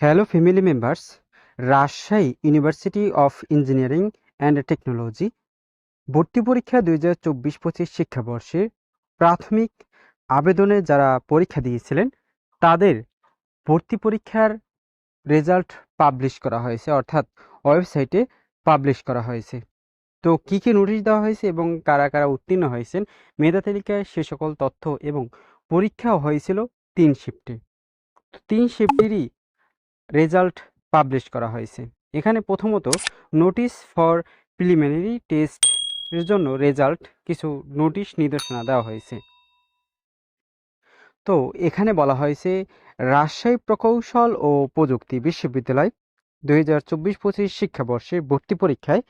Hello family members Rajshahi university of engineering and technology ভর্তি পরীক্ষা দুই হাজার চব্বিশ পঁচিশ শিক্ষাবর্ষে প্রাথমিক আবেদনে যারা পরীক্ষা দিয়েছিলেন, তাদের ভর্তি পরীক্ষার রেজাল্ট পাবলিশ করা হয়েছে, অর্থাৎ ওয়েবসাইটে পাবলিশ করা হয়েছে। তো কী কী নোটিশ দেওয়া হয়েছে এবং কারা কারা উত্তীর্ণ হয়েছেন, মেধা তালিকায় সে সকল তথ্য এবং পরীক্ষাও হয়েছিল তিন শিফটে তিন শিফটেরই রেজাল্ট পাবলিশ করা হয়েছে। এখানে প্রথমত নোটিশ ফর প্রিলিমিনারি টেস্ট এর জন্য রেজাল্ট কিছু নোটিশ নির্দেশনা দেওয়া হয়েছে। তো এখানে বলা হয়েছে, রাজশাহী প্রকৌশল ও প্রযুক্তি বিশ্ববিদ্যালয় দুই হাজার চব্বিশ পঁচিশ শিক্ষাবর্ষে ভর্তি পরীক্ষায়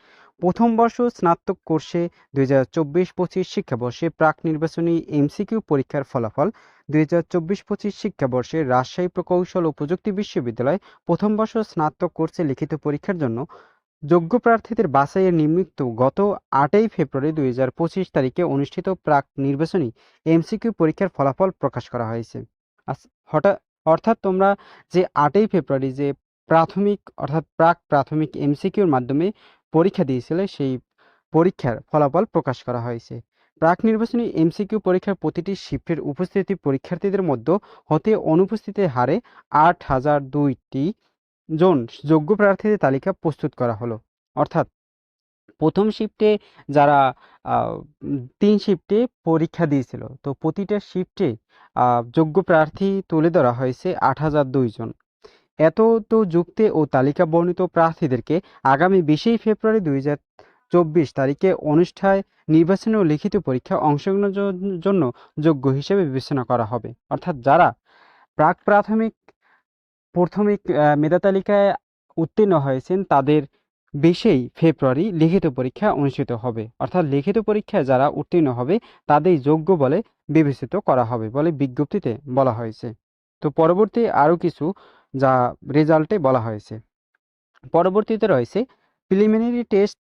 প্রথম বর্ষ স্নাতক কোর্সে দুই হাজার চব্বিশ পঁচিশ শিক্ষাবর্ষে প্রাক নির্বাচনী এমসিকিউ পরীক্ষার ফলাফল দুই হাজার চব্বিশ পঁচিশ শিক্ষাবর্ষে রাজশাহী প্রকৌশল ও প্রযুক্তি বিশ্ববিদ্যালয় প্রথম বর্ষ স্নাতক কোর্সে লিখিত পরীক্ষার জন্য যোগ্য প্রার্থীদের বাছাইয়ের নিমিত্ত গত আটই ফেব্রুয়ারি দুই হাজার পঁচিশ তারিখে অনুষ্ঠিত প্রাক নির্বাচনী এমসিকিউ পরীক্ষার ফলাফল প্রকাশ করা হয়েছে। হঠাৎ অর্থাৎ তোমরা যে আটই ফেব্রুয়ারি যে প্রাথমিক, অর্থাৎ প্রাক প্রাথমিক এমসিকিউর মাধ্যমে পরীক্ষা দিয়েছিলে সেই পরীক্ষার ফলাফল প্রকাশ করা হয়েছে। প্রাক নির্বাচনী এমসিকিউ পরীক্ষার প্রতিটি শিফটের উপস্থিতি পরীক্ষার্থীদের মধ্যে হতে অনুপস্থিতির হারে আট হাজার দুইটি জন যোগ্য প্রার্থীদের তালিকা প্রস্তুত করা হলো। অর্থাৎ প্রথম শিফটে যারা তিন শিফটে পরীক্ষা দিয়েছিল, তো প্রতিটা শিফটে যোগ্য প্রার্থী তুলে ধরা হয়েছে আট হাজার দুই জন। এত তো যুক্তে ও তালিকা বর্ণিত প্রার্থীদেরকে আগামী বিশেই ফেব্রুয়ারি দুই হাজার চব্বিশ তারিখে অনুষ্ঠায় নির্বাচনী ও লিখিত পরীক্ষা অংশগ্রহণের জন্য যোগ্য হিসেবে বিবেচনা করা হবে। অর্থাৎ যারা প্রাক প্রাথমিক প্রাথমিক মেধা তালিকায় উত্তীর্ণ হয়েছেন, তাদের বিশেই ফেব্রুয়ারি লিখিত পরীক্ষা অনুষ্ঠিত হবে। অর্থাৎ লিখিত পরীক্ষায় যারা উত্তীর্ণ হবে, তাদের যোগ্য বলে বিবেচিত করা হবে বলে বিজ্ঞপ্তিতে বলা হয়েছে। তো পরবর্তী আরও কিছু যা রেজাল্টে বলা হয়েছে। পরবর্তীতে রয়েছে প্রিলিমিনারি টেস্ট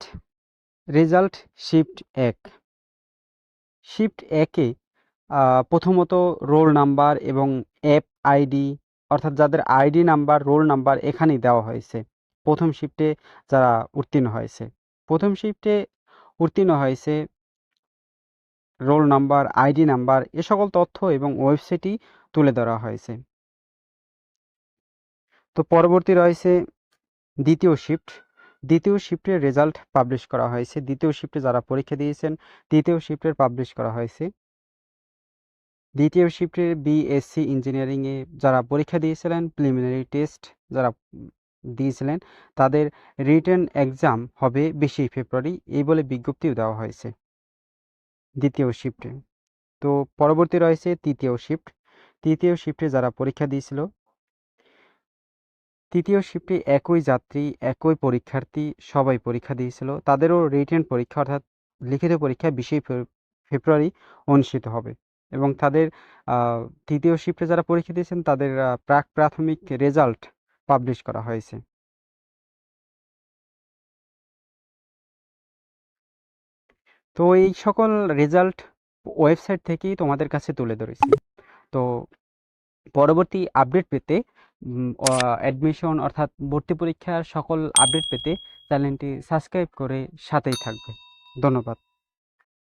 রেজাল্ট শিফট এক। শিফট একে প্রথমত রোল নাম্বার এবং অ্যাপ আইডি, অর্থাৎ যাদের আইডি নাম্বার, রোল নাম্বার এখানেই দেওয়া হয়েছে। প্রথম শিফটে যারা উত্তীর্ণ হয়েছে। প্রথম শিফটে উত্তীর্ণ হয়েছে রোল নাম্বার, আইডি নাম্বার, এ সকল তথ্য এবং ওয়েবসাইটই তুলে ধরা হয়েছে। তো পরবর্তী রয়েছে দ্বিতীয় শিফট। দ্বিতীয় শিফটের রেজাল্ট পাবলিশ করা হয়েছে। দ্বিতীয় শিফটে যারা পরীক্ষা দিয়েছেন, দ্বিতীয় শিফটের পাবলিশ করা হয়েছে। দ্বিতীয় শিফটের বিএসসি ইঞ্জিনিয়ারিংয়ে যারা পরীক্ষা দিয়েছিলেন প্রিলিমিনারি টেস্ট যারা দিয়েছিলেন, তাদের রিটার্ন এক্সাম হবে বিশেই ফেব্রুয়ারি এই বলে বিজ্ঞপ্তিও দেওয়া হয়েছে দ্বিতীয় শিফটে তো পরবর্তী রয়েছে তৃতীয় শিফট তৃতীয় শিফটে যারা পরীক্ষা দিয়েছিল তৃতীয় শিফটে একই যাত্রী, একই পরীক্ষার্থী, সবাই পরীক্ষা দিয়েছিল। তাদেরও রিটেন পরীক্ষা, অর্থাৎ লিখিত পরীক্ষা বিশেই ফেব্রুয়ারি অনুষ্ঠিত হবে। এবং তাদের তৃতীয় শিফটে যারা পরীক্ষা দিয়েছেন, তাদের প্রাক প্রাথমিক রেজাল্ট পাবলিশ করা হয়েছে। তো এই সকল রেজাল্ট ওয়েবসাইট থেকেই তোমাদের কাছে তুলে ধরেছি। তো পরবর্তী আপডেট পেতে অ্যাডমিশন অর্থাৎ ভর্তি পরীক্ষার সকল আপডেট পেতে চ্যানেলটি সাবস্ক্রাইব করে সাথেই থাকবে। ধন্যবাদ।